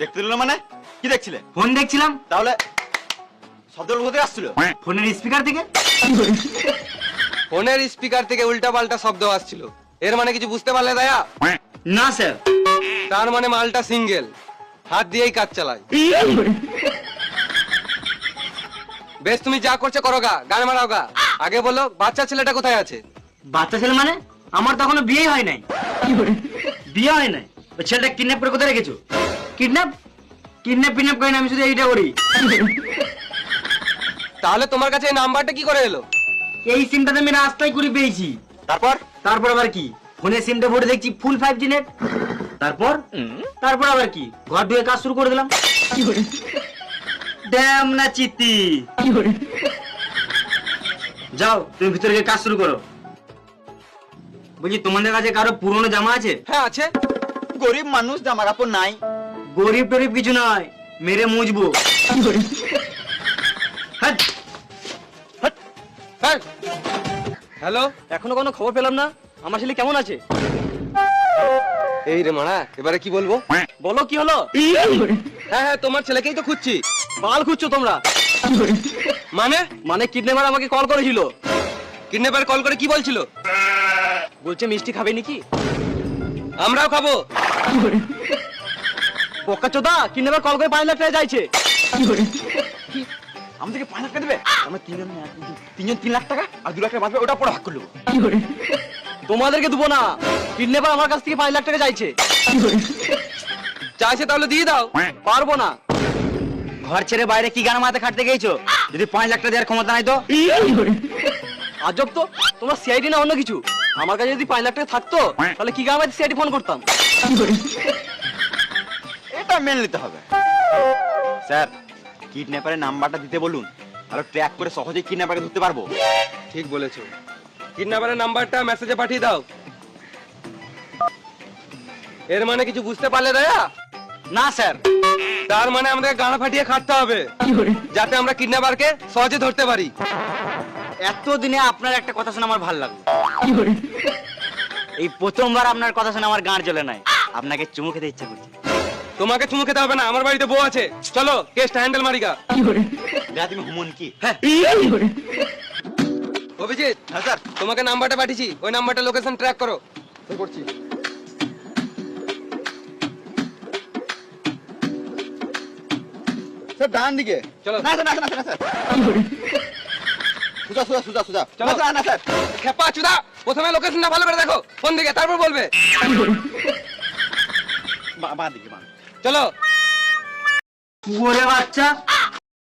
দেখতে দিল মানে? কি দেখছিলে? ফোন দেখছিলাম। তাহলে শব্দ কোথা আসছিল? ফোনের স্পিকার থেকে? ফোনের স্পিকার থেকে উল্টা পাল্টা শব্দ আসছিল। এর মানে কিছু বুঝতে পারলে দয়া? না স্যার। তার মানে মালটা সিঙ্গেল। হাত দিয়েই কাজ চালায়। বেশ তুমি যা করছ করো গা গান মারাও গা। আগে বলো বাচ্চা ছেলেটা কোথায় আছে? বাচ্চা ছেলে মানে? আমার তো এখনও বিয়েই হয় নাই। বিয়ে হয় নাই। ওই ছেলেটা কিডন্যাপ করে কোথায় রেখেছো? কিডন্যাপ? কিডন্যাপ কিডন্যাপ করি না আমি শুধু এইটা করি। তাহলে তোমার কাছে এই নাম্বারটা কি করে এলো? এই সিমটাতে আমি রাস্তায় করে পেয়েছি। তারপর? তারপর আবার কি? ফোনের সিমটা ভরে দেখছি ফুল ফাইভ জি নেট তারপর? তারপর আবার কি? ঘর ঢুকে কাজ শুরু করে দিলাম। ড্যাম না চিত্তি? যাও তুমি ভিতরে গিয়ে কাজ শুরু করো। বলছি তোমাদের কাছে কারও পুরনো জামা আছে? হ্যাঁ আছে। গরিব মানুষ জামা কাপড় নাই। গরিব টরিব কিছু নয় মেরে মুজবো। হ্যাঁ হ্যালো? এখনও কোনো খবর পেলাম না? আমার ছেলে কেমন আছে? এই রে মারা এবারে কি বলব? বলো কি হলো? হ্যাঁ হ্যাঁ তোমার ছেলেকেই তো খুঁজছি। বাল খুঁজছো তোমরা? মানে? মানে কিডন্যাপার আমাকে কল করেছিল। কিডন্যাপার কল করে কি বলছিল? বলছে মিষ্টি খাবে নাকি? আমরাও খাব। চোদা কিডন্যাপার কল করে পাঁচ লাখ টাকা চাইছে আমাদেরকে পাঁচ লাখ টাকা দেবে? আমরা তিনজন তিনজন তিন লাখ টাকা আর দু লাখ টাকা বাঁচবে ওটা পরে ভাগ করে নেব। তোমাদেরকে দেবো না। কিডন্যাপার আমার কাছ থেকে পাঁচ লাখ টাকা চাইছে চাইছে তাহলে দিয়ে দাও। পারব না। ঘর ছেড়ে বাইরে কি গান মাথায় খাটতে গেছো? যদি পাঁচ লাখ টাকা দেওয়ার ক্ষমতা নাই তো? আজব তো তোমার সিআইডি না অন্য কিছু? আমার কাছে যদি পাঁচ লাখ টাকা থাকতো তাহলে কি গান মাথায় সিআইডি ফোন করতাম? মেনে নিতে হবে। স্যার কিডন্যাপারের নাম্বারটা দিতে বলুন। আর ট্র্যাক করে সহজেই কিডন্যাপারকে ধরতে পারব। ঠিক বলেছ। কিডন্যাপারের নাম্বারটা মেসেজে পাঠিয়ে দাও। এর মানে কিছু বুঝতে পারলে দয়া? না স্যার। তার মানে আমাদের গানা ফাটিয়ে খাটতে হবে। যাতে আমরা কিডন্যাপারকে সহজে ধরতে পারি। এতদিনে আপনার একটা কথা শুনে আমার ভালো লাগল। এই প্রথমবার আপনার কথা শুনে আমার গাঁড় চলে নাই। আপনাকে চুমু খেতে ইচ্ছা করছে। তোমাকে চুমু খেতে হবে না আমার বাড়িতে বউ আছে। চলো কেসটা হ্যান্ডেল মারিগা হুমন কি? হ্যাঁ। অভিজিৎ হ্যাঁ স্যার। তোমাকে নাম্বারটা পাঠিয়েছি ওই নাম্বারটা লোকেশন ট্র্যাক করো। করছি। স্যার ডান দিকে। চলো। না স্যার না স্যার, না স্যার, সুজা সুজা সুজা সুজা। চলো। না স্যার না স্যার। খেপা চুদা প্রথমে লোকেশনটা ভালো করে দেখো ফোন দিকে তারপর বলবে। বা- বাঁ দিকে বাঁ চলো। বাচ্চা।